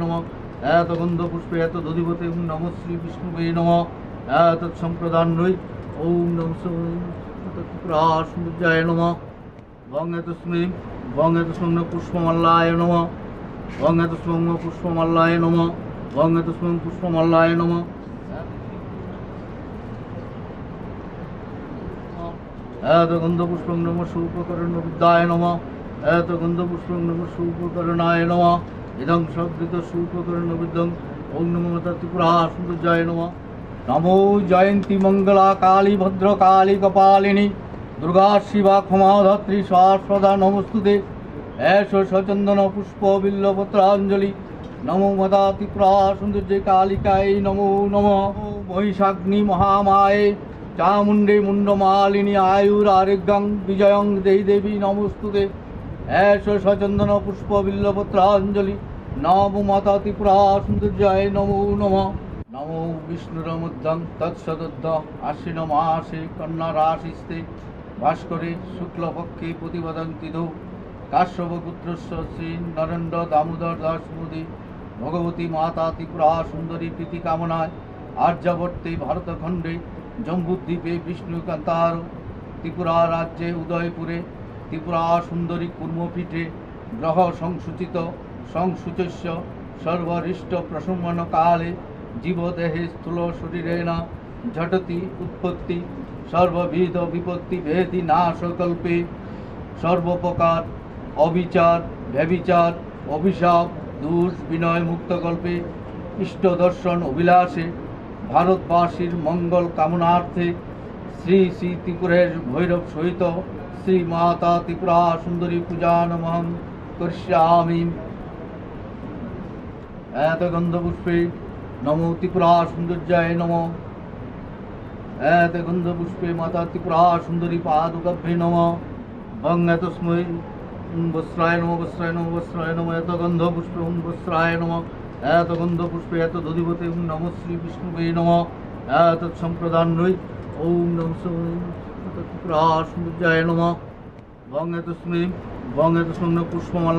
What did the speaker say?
নম। এত গন্ধ পুষ্পে এত দধিপতে ওম নম শ্রী বিষ্ণুবে নম। এত সম্প্রদান নৈ ওম নম ত্রিপুরাসুজায় নম। ভং এত স্মি ভং এত স্মগ্ন পুষ্পমাল্লায় নম। পুষ্পং নম। সুপকরণ বিদ্যায় নম এত গন্ধ পুষ্পং নম সুপকরণায় নম। ইদং সবৃত সুপকরণ বিদ্যং ওং ত্রিপুরা সুন্দর্যায় নম। নমো জয়ন্তী মঙ্গলা কালী ভদ্র কালী কপালিনী, দুর্গা শিবা ক্ষমা ধাত্রী শাশ্বদা নমস্তুতে। এস সচন্দন পুষ্প বিল্লপত্রাঞ্জলি। নমো মদা ত্রিপুরা সৌন্দর্যে কালিকায় নমো নম। মহিষাগ্নি মহামায়ে, চামুণ্ডে মুণ্ডমালিনী আয়ুর আরোগ্যং বিজয়ং দেবী নমস্তুতে। এস সচন্দন পুষ্প বিল্লপত্রাঞ্জলি। নম মাতা ত্রিপুরা সৌন্দর্যায় নমো নম। নমো বিষ্ণুরমুদ্যং তৎসদুদ্ধ আশ্বিন মাসে কন্যা রাশিস্তে ভাস্করে শুক্লপক্ষে প্রতিপদন্তি দৌ কাশ্যপপুত্রস্য শ্রী নরেন্দ্র দামোদর দাস মোদী। ভগবতী মাতা ত্রিপুরা সুন্দরী প্রীতি কামনায় আর্যাবর্তে ভারতখণ্ডে জম্বুদ্বীপে বিষ্ণুকান্তার ত্রিপুরা রাজ্যে উদয়পুরে ত্রিপুরা সুন্দরী কুর্মপীঠে গ্রহ সংসূচিত, সংসূচস্য সর্বরিষ্ট প্রসম্মন কালে জীবদেহে স্থূল শরীরেণ ঝটতি উৎপত্তি, সর্ববিধ বিপত্তি ভেদি নাশকল্পে সর্বপ্রকার অবিচার, ব্যবিচার, অভিশাপ দূর বিনয় মুক্তকল্পে ইষ্ট দর্শন অভিলাষে ভারতবাসীর মঙ্গল কামনার্থে শ্রী শ্রী ত্রিপুরের ভৈরব সহিত শ্রী মাতা ত্রিপুরা সুন্দরী পূজা নমহং করিষ্যামি এত গন্ধপুষ্পে নমো ত্রিপুরা সৌন্দর্যায় নম এত গন্ধপুষ্পে মাতা ত্রিপুরা সুন্দরী পাদুকাভ্যে নম ভং এত স্মৈ বস্ত্রায় নম বস্ত্রায় নম বস্ত্রায় নম এত গন্ধ পুষ্পে ওম বস্ত্রায় নম এত গন্ধ পুষ্পে এত দধিপতে ওম নম শ্রী বিষ্ণুবে নম এত সম্প্রদান নৈ ওম নম ত্রিপুরা জয় নম। ভং এত স্মৈ ভং এত স্মগ্ন পুষ্পমাল্লা।